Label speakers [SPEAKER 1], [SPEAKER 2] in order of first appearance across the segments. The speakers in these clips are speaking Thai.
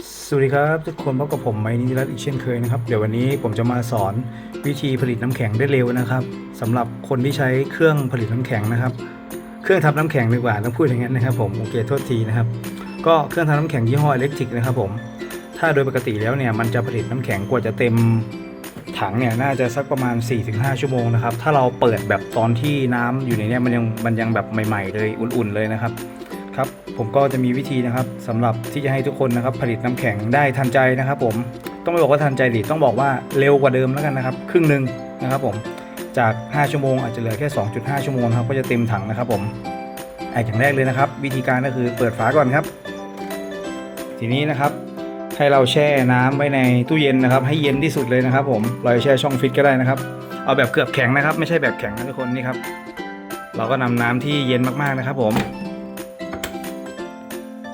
[SPEAKER 1] สวัสดีครับทุกคนพบกับผมไมนิรัตอีกเช่นเคยนะครับ เดี๋ยววันนี้ผมจะมาสอนวิธีผลิตน้ำแข็งได้เร็วนะครับสำหรับคนที่ใช้เครื่องผลิตน้ำแข็งนะครับ เครื่องทำน้ำแข็งดีกว่าต้องพูดอย่างนั้นนะครับ ผมโอเคโทษทีนะครับ ก็เครื่องทำน้ำแข็งยี่ห้ออิเล็กทริกนะครับผมถ้าโดยปกติแล้วเนี่ยมันจะผลิตน้ำแข็งกว่าจะเต็มถังเนี่ยน่าจะสักประมาณ 4-5 ชั่วโมงนะครับถ้าเราเปิดแบบตอนที่น้ำอยู่ในเนี้มันยังมันยังแบบใหม่ ๆ เลยอุ่นๆเลยนะครับ ครับผมก็จะมีวิธีนะครับสำหรับที่จะให้ทุกคนนะครับผลิตน้ำแข็งได้ทันใจนะครับ ผมต้องไม่บอกว่าทันใจดิต้องบอกว่าเร็วกว่าเดิมแล้วกันนะครับ ครึ่งหนึ่งนะครับ ผมจาก 5 ชั่วโมงอาจจะเหลือแค่ 2.5 ชั่วโมงครับก็จะเต็มถังนะครับ ผมไอ้อย่างแรกเลยนะครับ วิธีการก็คือเปิดฝาก่อนครับ ทีนี้นะครับให้เราแช่น้ำไว้ในตู้เย็นนะครับ ให้เย็นที่สุดเลยนะครับ ผมเราจะแช่ช่องฟิตก็ได้นะครับ เอาแบบเกือบแข็งนะครับ ไม่ใช่แบบแข็งนะทุกคนนี่ครับเราก็นำน้ำที่เย็นมากๆนะครับ ผม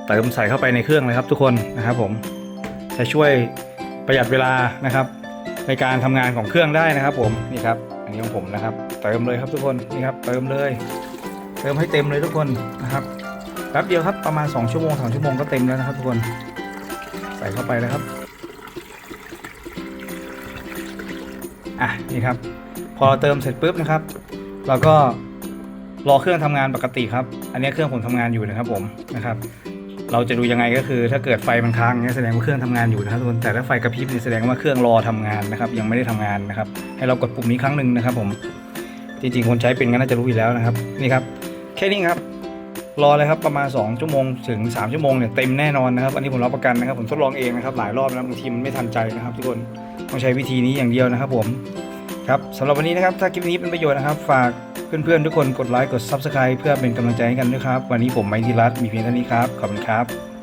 [SPEAKER 1] เติมใส่เข้าไปในเครื่องเลยครับทุกคนนะครับผมจะช่วยประหยัดเวลานะครับ ในการทำงานของเครื่องได้นะครับ ผมนี่ครับ อันนี้ของผมนะครับ เติมเลยครับทุกคนนี่ครับ เติมเลย เติมให้เต็มเลยทุกคนนะครับแป๊บเดียวครับประมาณ 2 ชั่วโมงสชั่วโมงก็เต็มแล้วนะครับทุกคนใส่เข้าไปเลยครับอะนี่ครับ พอเติมเสร็จปุ๊บนะครับ เราก็รอเครื่องทำงานปกติครับ อันนี้เครื่องผมทำงานอยู่นะครับผมนะครับ เราจะดูยังไงก็คือ ถ้าเกิดไฟมันค้างเนี่ยแสดงว่าเครื่องทำงานอยู่นะครับทุกคนแต่ถ้าไฟกระพริบนี่แสดงว่าเครื่องรอทำงานนะครับ ยังไม่ได้ทำงานนะครับ ให้เรากดปุ่มนี้ครั้งหนึ่งนะครับ ผมจริงๆคนใช้เป็นก็น่าจะรู้อยู่แล้วนะครับนี่ครับ แค่นี้ครับรอเลยครับประมาณ 2 ชั่วโมงถึง 3 ชั่วโมงเนี่ยเต็มแน่นอนนะครับ อันนี้ผมรับประกันนะครับ ผมทดลองเองนะครับ หลายรอบแล้วบางทีมันไม่ทันใจนะครับ ทุกคนต้องใช้วิธีนี้อย่างเดียวนะครับ ผม ครับสำหรับวันนี้นะครับ ถ้าคลิปนี้เป็นประโยชน์นะครับ ฝากเพื่อนๆทุกคนกดไลค์กด Subscribe เพื่อเป็นกำลังใจให้กันด้วยครับ วันนี้ผมไมค์ธีรัตน์มีเพียงเท่านี้ครับ ขอบคุณครับ